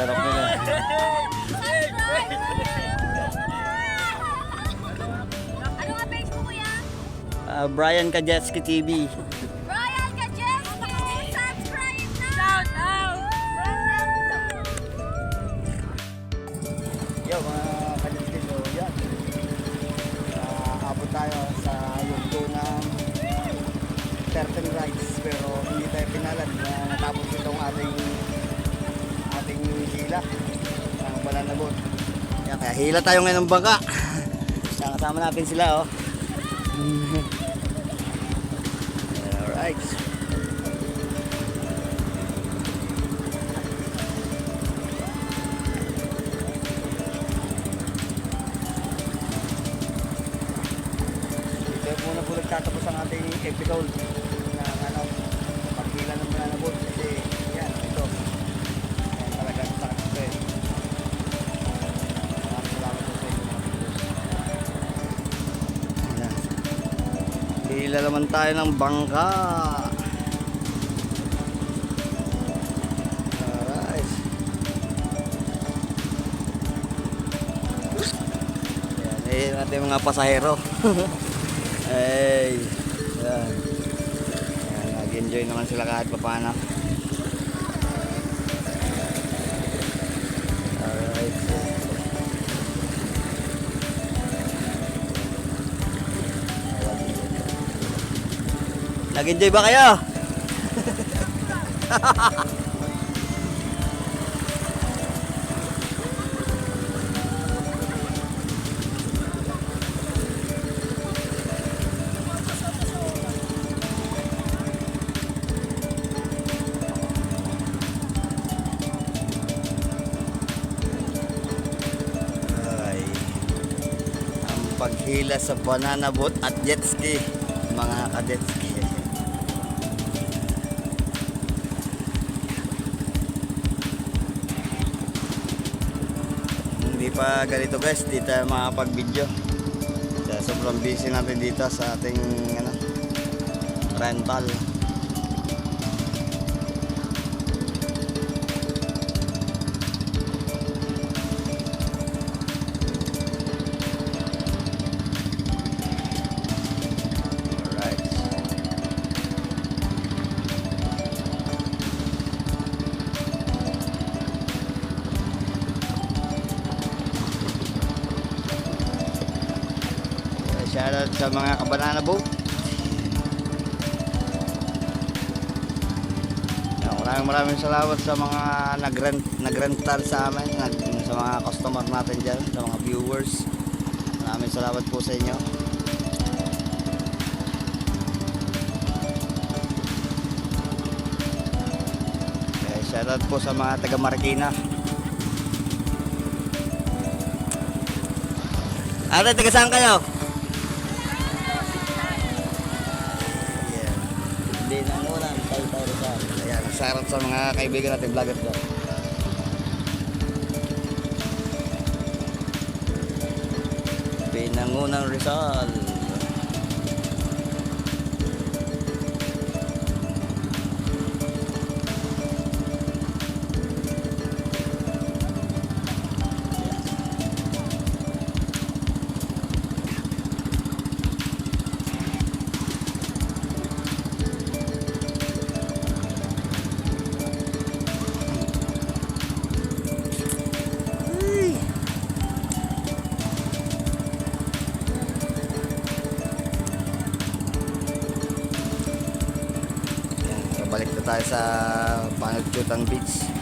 Uh, Brian Kajetski TV. Ating hila ng banana boat. Yan, kaya hila tayo ngayon ng bangka. Kasama natin sila oh. Alright. Dito muna po nagtatapos ang ating episode Hila naman tayo ng bangka. Alright. Eh, natin mga pasahero. Ay, yan. Yan, nag-enjoy naman sila kahit paano. Nag-enjoy ba kayo? Paghila sa banana boat at jet ski, mga kadet pa ganito guys, di tayo makapag-video. Kaya sobrang busy natin dito sa ating ano, rental. Shoutout sa mga kabanana boat. Maraming maraming salamat sa mga nagrent, nagrental sa amin, nag, sa mga customer natin dyan, sa mga viewers. Maraming salamat po sa inyo. Okay, shoutout po sa mga taga Marikina. Ate, taga saan kayo? Hindi na muna, tayo tayo sa. Ayan, shoutout sa mga kaibigan natin vlogger ko. Pinangunang Rizal. Tayo sa Panagkutan Beach.